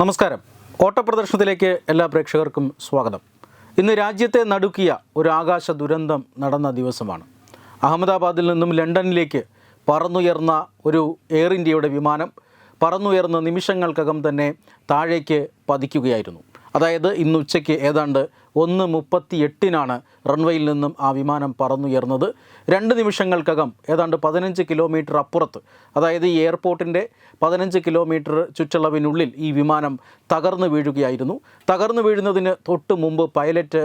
നമസ്കാരം. ഓട്ടപ്രദർശനത്തിലേക്ക് എല്ലാ പ്രേക്ഷകർക്കും സ്വാഗതം. ഇന്ന് രാജ്യത്തെ നടുക്കിയ ഒരു ആകാശ ദുരന്തം നടന്ന ദിവസമാണ്. അഹമ്മദാബാദിൽ നിന്നും ലണ്ടനിലേക്ക് പറന്നുയർന്ന ഒരു എയർ ഇന്ത്യയുടെ വിമാനം പറന്നുയർന്ന നിമിഷങ്ങൾക്കകം തന്നെ താഴേക്ക് പതിക്കുകയായിരുന്നു. അതായത് ഇന്ന് ഉച്ചയ്ക്ക് ഏതാണ്ട് ഒന്ന് മുപ്പത്തി എട്ടിനാണ് റൺവേയിൽ നിന്നും ആ വിമാനം പറന്നുയർന്നത്. രണ്ട് നിമിഷങ്ങൾക്കകം ഏതാണ്ട് പതിനഞ്ച് കിലോമീറ്റർ അപ്പുറത്ത് അതായത് ഈ എയർപോർട്ടിന്റെ പതിനഞ്ച് കിലോമീറ്റർ ചുറ്റളവിനുള്ളിൽ ഈ വിമാനം തകർന്നു വീഴുകയായിരുന്നു. തകർന്നു വീഴുന്നതിന് തൊട്ട് മുമ്പ് പൈലറ്റ്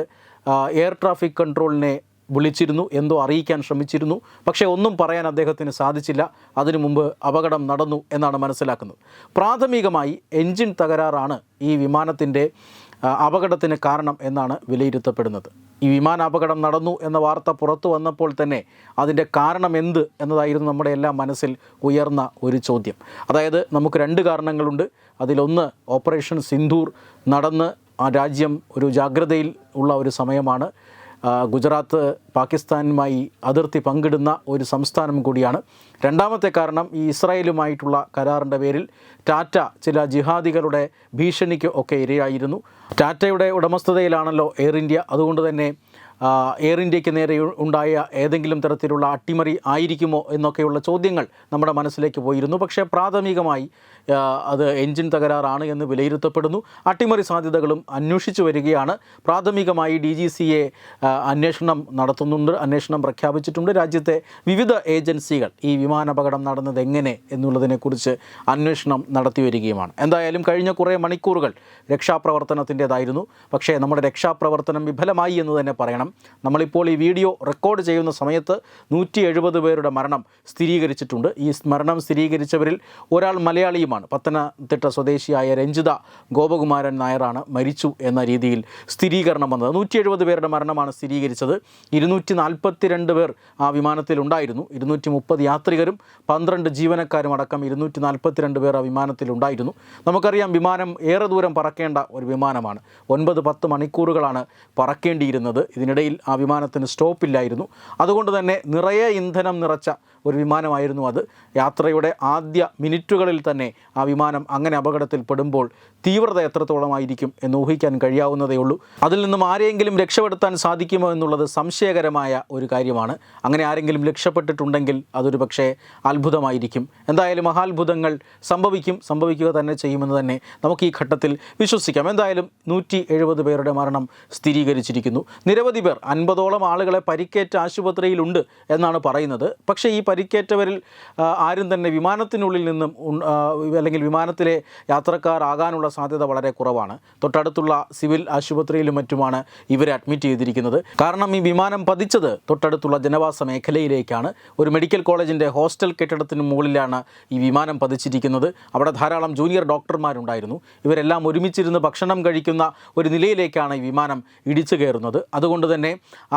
എയർ ട്രാഫിക് കൺട്രോളിനെ വിളിച്ചിരുന്നു എന്തോ അറിയിക്കാൻ ശ്രമിച്ചിരുന്നു. പക്ഷേ ഒന്നും പറയാൻ അദ്ദേഹത്തിന് സാധിച്ചില്ല. അതിനു മുമ്പ് അപകടം നടന്നു എന്നാണ് മനസ്സിലാക്കുന്നത്. പ്രാഥമികമായി എൻജിൻ തകരാറാണ് ഈ വിമാനത്തിന്റെ അപകടത്തിന് കാരണം എന്നാണ് വിലയിരുത്തപ്പെടുന്നത്. ഈ വിമാനാപകടം നടന്നു എന്ന വാർത്ത പുറത്തു വന്നപ്പോൾ തന്നെ അതിന്റെ കാരണം എന്ത് എന്നതായിരുന്നു നമ്മുടെ എല്ലാം മനസ്സിൽ ഉയർന്ന ഒരു ചോദ്യം. അതായത് നമുക്ക് രണ്ട് കാരണങ്ങളുണ്ട്. അതിലൊന്ന് ഓപ്പറേഷൻ സിന്ധൂർ നടന്ന് ആ രാജ്യം ഒരു ജാഗ്രതയിൽ ഉള്ള ഒരു സമയമാണ്. ഗുജറാത്ത് പാകിസ്ഥാനുമായി അതിർത്തി പങ്കിടുന്ന ഒരു സംസ്ഥാനം കൂടിയാണ്. രണ്ടാമത്തെ കാരണം ഈ ഇസ്രായേലുമായിട്ടുള്ള കരാറിന്റെ പേരിൽ ടാറ്റ ചില ജിഹാദികളുടെ ഭീഷണിക്ക് ഒക്കെ ഇരയായിരുന്നു. ടാറ്റയുടെ ഉടമസ്ഥതയിലാണല്ലോ എയർ ഇന്ത്യ. അതുകൊണ്ട് തന്നെ എയർ ഇന്ത്യയ്ക്ക് നേരെ ഉണ്ടായ ഏതെങ്കിലും തരത്തിലുള്ള അട്ടിമറി ആയിരിക്കുമോ എന്നൊക്കെയുള്ള ചോദ്യങ്ങൾ നമ്മുടെ മനസ്സിലേക്ക് പോയിരുന്നു. പക്ഷേ പ്രാഥമികമായി അത് എൻജിൻ തകരാറാണ് എന്ന് വിലയിരുത്തപ്പെടുന്നു. അട്ടിമറി സാധ്യതകളും അന്വേഷിച്ചു വരികയാണ്. പ്രാഥമികമായി ഡി ജി സി എ അന്വേഷണം നടത്തുന്നുണ്ട് അന്വേഷണം പ്രഖ്യാപിച്ചിട്ടുണ്ട്. രാജ്യത്തെ വിവിധ ഏജൻസികൾ ഈ വിമാനാപകടം നടന്നത് എങ്ങനെ എന്നുള്ളതിനെക്കുറിച്ച് അന്വേഷണം നടത്തി വരികയുമാണ്. എന്തായാലും കഴിഞ്ഞ കുറേ മണിക്കൂറുകൾ രക്ഷാപ്രവർത്തനത്തിന്റെതായിരുന്നു. പക്ഷേ നമ്മുടെ രക്ഷാപ്രവർത്തനം വിഫലമായി എന്ന് തന്നെ പറയണം. നമ്മളിപ്പോൾ ഈ വീഡിയോ റെക്കോർഡ് ചെയ്യുന്ന സമയത്ത് നൂറ്റി എഴുപത് പേരുടെ മരണം സ്ഥിരീകരിച്ചിട്ടുണ്ട്. ഈ മരണം സ്ഥിരീകരിച്ചവരിൽ ഒരാൾ മലയാളിയുമാണ്. പത്തനംതിട്ട സ്വദേശിയായ രഞ്ജിത ഗോപകുമാരൻ നായരാണ് മരിച്ചു എന്ന രീതിയിൽ സ്ഥിരീകരണം വന്നത്. നൂറ്റി എഴുപത് പേരുടെ മരണമാണ് സ്ഥിരീകരിച്ചത്. ഇരുന്നൂറ്റി നാൽപ്പത്തിരണ്ട് പേർ ആ വിമാനത്തിലുണ്ടായിരുന്നു ഇരുന്നൂറ്റി മുപ്പത് യാത്രികരും പന്ത്രണ്ട് ജീവനക്കാരും അടക്കം ഇരുന്നൂറ്റി നാൽപ്പത്തിരണ്ട് പേർ ആ വിമാനത്തിലുണ്ടായിരുന്നു നമുക്കറിയാം വിമാനം ഏറെ ദൂരം പറക്കേണ്ട ഒരു വിമാനമാണ്. ഒൻപത് പത്ത് മണിക്കൂറുകളാണ് പറക്കേണ്ടിയിരുന്നത്. ഇതിനിടയിൽ ആ വിമാനത്തിന് സ്റ്റോപ്പില്ലായിരുന്നു. അതുകൊണ്ട് തന്നെ നിറയെ ഇന്ധനം നിറച്ച ഒരു വിമാനമായിരുന്നു അത്. യാത്രയുടെ ആദ്യ മിനിറ്റുകളിൽ തന്നെ ആ വിമാനം അങ്ങനെ അപകടത്തിൽ പെടുമ്പോൾ തീവ്രത എത്രത്തോളമായിരിക്കും എന്ന് ഊഹിക്കാൻ കഴിയാവുന്നതേ ഉള്ളൂ. അതിൽ നിന്നും ആരെയെങ്കിലും രക്ഷപ്പെടുത്താൻ സാധിക്കുമോ എന്നുള്ളത് സംശയകരമായ ഒരു കാര്യമാണ്. അങ്ങനെ ആരെങ്കിലും രക്ഷപ്പെട്ടിട്ടുണ്ടെങ്കിൽ അതൊരു പക്ഷേ അത്ഭുതമായിരിക്കും. എന്തായാലും മഹാത്ഭുതങ്ങൾ സംഭവിക്കും. സംഭവിക്കുക തന്നെ ചെയ്യുമെന്ന് തന്നെ നമുക്ക് ഈ ഘട്ടത്തിൽ വിശ്വസിക്കാം. എന്തായാലും നൂറ്റി എഴുപത് പേരുടെ മരണം സ്ഥിരീകരിച്ചിരിക്കുന്നു. നിരവധി പേർ അൻപതോളം ആളുകളെ പരിക്കേറ്റ ആശുപത്രിയിലുണ്ട് എന്നാണ് പറയുന്നത്. പക്ഷേ ഈ പരിക്കേറ്റവരിൽ ആരും തന്നെ വിമാനത്തിനുള്ളിൽ നിന്നും അല്ലെങ്കിൽ വിമാനത്തിലെ യാത്രക്കാരാകാനുള്ള സാധ്യത വളരെ കുറവാണ്. തൊട്ടടുത്തുള്ള സിവിൽ ആശുപത്രിയിലും മറ്റുമാണ് ഇവരെ അഡ്മിറ്റ് ചെയ്തിരിക്കുന്നത്. കാരണം ഈ വിമാനം പതിച്ചത് തൊട്ടടുത്തുള്ള ജനവാസ മേഖലയിലേക്കാണ്. ഒരു മെഡിക്കൽ കോളേജിന്റെ ഹോസ്റ്റൽ കെട്ടിടത്തിന് മുകളിലാണ് ഈ വിമാനം പതിച്ചിരിക്കുന്നത്. അവിടെ ധാരാളം ജൂനിയർ ഡോക്ടർമാരുണ്ടായിരുന്നു. ഇവരെല്ലാം ഒരുമിച്ചിരുന്ന് ഭക്ഷണം കഴിക്കുന്ന ഒരു നിലയിലേക്കാണ് ഈ വിമാനം ഇടിച്ചു കയറുന്നത്. അതുകൊണ്ട് തന്നെ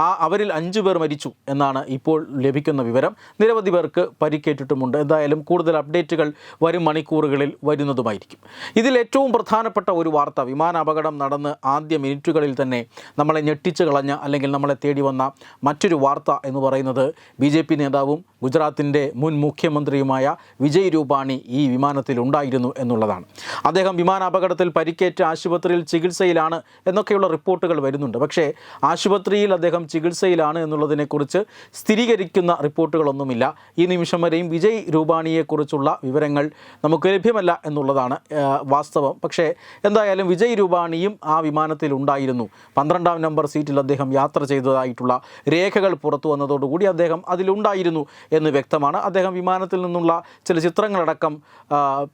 ആ അവരിൽ അഞ്ചു പേർ മരിച്ചു എന്നാണ് ഇപ്പോൾ ലഭിക്കുന്ന വിവരം. നിരവധി പേർക്ക് പരിക്കേറ്റിട്ടുമുണ്ട്. എന്തായാലും കൂടുതൽ അപ്ഡേറ്റുകൾ വരും മണിക്കൂറുകളിൽ വരുന്നതുമായിരിക്കും. ഇതിൽ ഏറ്റവും പ്രധാനപ്പെട്ട ഒരു വാർത്ത വിമാന അപകടം നടന്ന് ആദ്യ മിനിറ്റുകളിൽ തന്നെ നമ്മളെ ഞെട്ടിച്ചു കളഞ്ഞ അല്ലെങ്കിൽ നമ്മളെ തേടി വന്ന മറ്റൊരു വാർത്ത എന്ന് പറയുന്നത് ബി ജെ പി നേതാവും ഗുജറാത്തിന്റെ മുൻ മുഖ്യമന്ത്രിയുമായ വിജയ് രൂപാണി ഈ വിമാനത്തിൽ ഉണ്ടായിരുന്നു എന്നുള്ളതാണ്. അദ്ദേഹം വിമാനാപകടത്തിൽ പരിക്കേറ്റ് ആശുപത്രിയിൽ ചികിത്സയിലാണ് എന്നൊക്കെയുള്ള റിപ്പോർട്ടുകൾ വരുന്നുണ്ട്. പക്ഷേ ആശുപത്രിയിൽ അദ്ദേഹം ചികിത്സയിലാണ് എന്നുള്ളതിനെക്കുറിച്ച് സ്ഥിരീകരിക്കുന്ന റിപ്പോർട്ടുകളൊന്നുമില്ല. ഈ നിമിഷം വരെയും വിജയ് രൂപാണിയെക്കുറിച്ചുള്ള വിവരങ്ങൾ നമുക്ക് ലഭ്യമല്ല എന്നുള്ളതാണ് വാസ്തവം. പക്ഷേ എന്തായാലും വിജയ് രൂപാണിയും ആ വിമാനത്തിൽ ഉണ്ടായിരുന്നു. പന്ത്രണ്ടാം നമ്പർ സീറ്റിൽ അദ്ദേഹം യാത്ര ചെയ്തതായിട്ടുള്ള രേഖകൾ പുറത്തു വന്നതോടുകൂടി അദ്ദേഹം അതിലുണ്ടായിരുന്നു എന്ന് വ്യക്തമാണ്. അദ്ദേഹം വിമാനത്തിൽ നിന്നുള്ള ചില ചിത്രങ്ങളടക്കം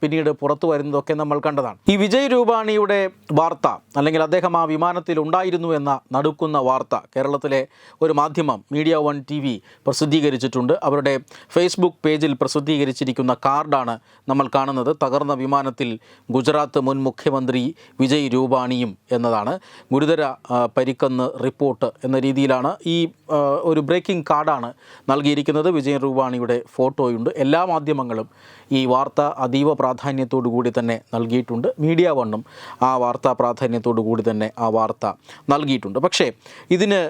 പിന്നീട് പുറത്തു വരുന്നതൊക്കെ നമ്മൾ കണ്ടതാണ്. ഈ വിജയ് രൂപാണിയുടെ വാർത്ത അല്ലെങ്കിൽ അദ്ദേഹം ആ വിമാനത്തിൽ ഉണ്ടായിരുന്നു എന്ന നടുക്കുന്ന വാർത്ത കേരളത്തിലെ ഒരു മാധ്യമം മീഡിയ വൺ ടി വി പ്രസിദ്ധീകരിച്ചിട്ടുണ്ട്. അവരുടെ ഫേസ്ബുക്ക് പേജിൽ പ്രസിദ്ധീകരിച്ചിരിക്കുന്ന കാർഡാണ് നമ്മൾ കാണുന്നത്. തകർന്ന വിമാനത്തിൽ ഗുജറാത്ത് മുൻ മുഖ്യമന്ത്രി വിജയ് രൂപാണിയും എന്നതാണ്. ഗുരുതര പരിക്കെന്ന് റിപ്പോർട്ട് എന്ന രീതിയിലാണ് ഈ ഒരു ബ്രേക്കിംഗ് കാർഡാണ് നൽകിയിരിക്കുന്നത്. വിജയ് രൂപാണിയുടെ ഫോട്ടോയുണ്ട്. എല്ലാ മാധ്യമങ്ങളും ഈ വാർത്ത അതീവ പ്രാധാന്യത്തോടു കൂടി തന്നെ നൽകിയിട്ടുണ്ട്. മീഡിയ വണ്ണും ആ വാർത്താ പ്രാധാന്യത്തോടു കൂടി തന്നെ ആ വാർത്ത നൽകിയിട്ടുണ്ട്. പക്ഷേ ഇതിന്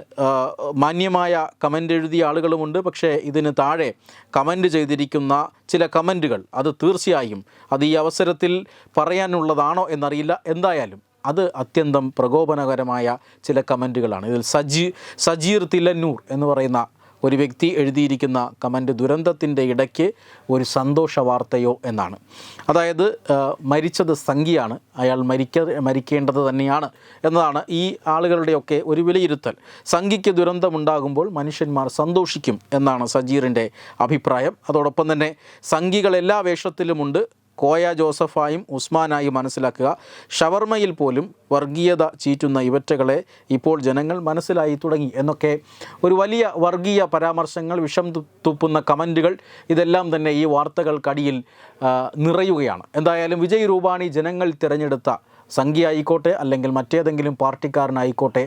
മാന്യമായ കമന്റ് എഴുതിയ ആളുകളുമുണ്ട്. പക്ഷേ ഇതിന് താഴെ കമന്റ് ചെയ്തിരിക്കുന്ന ചില കമന്റുകൾ അത് തീർച്ചയായും അത് ഈ അവസരത്തിൽ പറയാനുള്ളതാണോ എന്നറിയില്ല. എന്തായാലും അത് അത്യന്തം പ്രകോപനകരമായ ചില കമന്റുകളാണ് ഇതിൽ സജി സജീർ തില്ലന്നൂർ എന്ന് പറയുന്ന ഒരു വ്യക്തി എഴുതിയിരിക്കുന്ന കമന്റ് ദുരന്തത്തിന്റെ ഇടയ്ക്ക് ഒരു സന്തോഷ വാർത്തയോ എന്നാണ്. അതായത് മരിച്ചത് സംഖ്യയാണ് അയാൾ മരിക്ക മരിക്കേണ്ടത് തന്നെയാണ് എന്നതാണ് ഈ ആളുകളുടെയൊക്കെ ഒരു വിലയിരുത്തൽ. സംഖ്യയ്ക്ക് ദുരന്തമുണ്ടാകുമ്പോൾ മനുഷ്യന്മാർ സന്തോഷിക്കും എന്നാണ് സജീറിന്റെ അഭിപ്രായം. അതോടൊപ്പം തന്നെ സംഖ്യകൾ എല്ലാ വേഷത്തിലുമുണ്ട്. കോയ ജോസഫായും ഉസ്മാനായും മനസ്സിലാക്കുക. ഷവർമയിൽ പോലും വർഗീയത ചീറ്റുന്ന ഇവറ്റകളെ ഇപ്പോൾ ജനങ്ങൾ മനസ്സിലായി തുടങ്ങി എന്നൊക്കെ ഒരു വലിയ വർഗീയ പരാമർശങ്ങൾ വിഷം തുപ്പുന്ന കമന്റുകൾ ഇതെല്ലാം തന്നെ ഈ വാർത്തകൾക്കടിയിൽ നിറയുകയാണ്. എന്തായാലും വിജയ് രൂപാണി ജനങ്ങൾ തിരഞ്ഞെടുത്ത സംഖ്യ ആയിക്കോട്ടെ അല്ലെങ്കിൽ മറ്റേതെങ്കിലും പാർട്ടിക്കാരനായിക്കോട്ടെ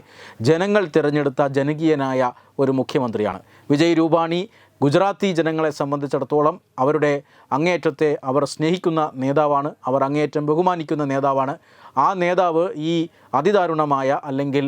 ജനങ്ങൾ തിരഞ്ഞെടുത്ത ജനകീയനായ ഒരു മുഖ്യമന്ത്രിയാണ്. വിജയ് രൂപാണി ഗുജറാത്തി ജനങ്ങളെ സംബന്ധിച്ചിടത്തോളം അവരുടെ അങ്ങേയറ്റത്തെ അവർ സ്നേഹിക്കുന്ന നേതാവാണ് അവർ അങ്ങേയറ്റം ബഹുമാനിക്കുന്ന നേതാവാണ്. ആ നേതാവ് ഈ അതിദാരുണമായ അല്ലെങ്കിൽ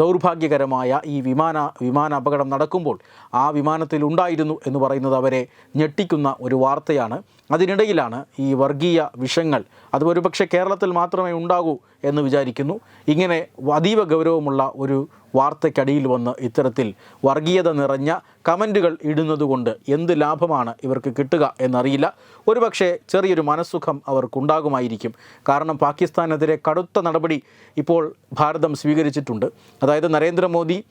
ദൗർഭാഗ്യകരമായ ഈ വിമാന വിമാന അപകടം നടക്കുമ്പോൾ ആ വിമാനത്തിൽ ഉണ്ടായിരുന്നു എന്ന് പറയുന്നത് അവരെ ഞെട്ടിക്കുന്ന ഒരു വാർത്തയാണ്. അതിനിടയിലാണ് ഈ വർഗീയ വിഷങ്ങൾ അത് ഒരുപക്ഷെ കേരളത്തിൽ മാത്രമേ ഉണ്ടാകൂ എന്ന് വിചാരിക്കുന്നു. ഇങ്ങനെ അതീവ ഗൗരവമുള്ള ഒരു വാർത്തയ്ക്കടിയിൽ വന്ന് ഇത്തരത്തിൽ വർഗീയത നിറഞ്ഞ കമന്റുകൾ ഇടുന്നതുകൊണ്ട് എന്ത് ലാഭമാണ് ഇവർക്ക് കിട്ടുക എന്നറിയില്ല. ഒരുപക്ഷെ ചെറിയൊരു മനസ്സുഖം അവർക്കുണ്ടാകുമായിരിക്കും. കാരണം പാകിസ്ഥാനെതിരെ കടുത്ത നടപടി ഇപ്പോൾ ഭാരതം സ്വീകരിച്ചിട്ടുണ്ട്. അതായത് നരേന്ദ്രമോദി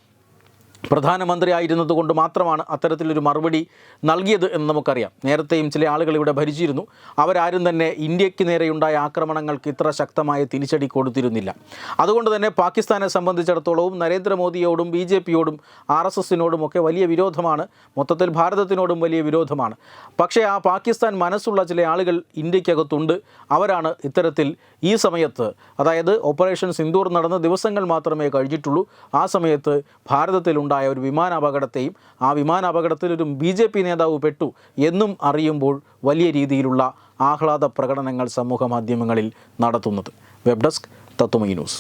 പ്രധാനമന്ത്രി ആയിരുന്നത് കൊണ്ട് മാത്രമാണ് അത്തരത്തിലൊരു മറുപടി നൽകിയത് എന്ന് നമുക്കറിയാം. നേരത്തെയും ചില ആളുകൾ ഇവിടെ ഭരിച്ചിരുന്നു. അവരാരും തന്നെ ഇന്ത്യയ്ക്ക് നേരെയുണ്ടായ ആക്രമണങ്ങൾക്ക് ഇത്ര ശക്തമായ തിരിച്ചടി കൊടുത്തിരുന്നില്ല. അതുകൊണ്ട് തന്നെ പാകിസ്ഥാനെ സംബന്ധിച്ചിടത്തോളവും നരേന്ദ്രമോദിയോടും ബി ജെ പിയോടും ആർ എസ് എസിനോടും ഒക്കെ വലിയ വിരോധമാണ്. മൊത്തത്തിൽ ഭാരതത്തിനോടും വലിയ വിരോധമാണ്. പക്ഷേ ആ പാകിസ്ഥാൻ മനസ്സുള്ള ചില ആളുകൾ ഇന്ത്യക്കകത്തുണ്ട്. അവരാണ് ഇത്തരത്തിൽ ഈ സമയത്ത് അതായത് ഓപ്പറേഷൻ സിന്ദൂർ നടന്ന ദിവസങ്ങൾ മാത്രമേ കഴിഞ്ഞിട്ടുള്ളൂ. ആ സമയത്ത് ഭാരതത്തിലുണ്ടായ ഒരു വിമാന അപകടത്തെയും ആ വിമാന അപകടത്തിൽ ഒരു ബി ജെ പി നേതാവ് പെട്ടു എന്നും അറിയുമ്പോൾ വലിയ രീതിയിലുള്ള ആഹ്ലാദ പ്രകടനങ്ങൾ സമൂഹ മാധ്യമങ്ങളിൽ നടത്തുന്നത്. Web desk Tatwamayi news.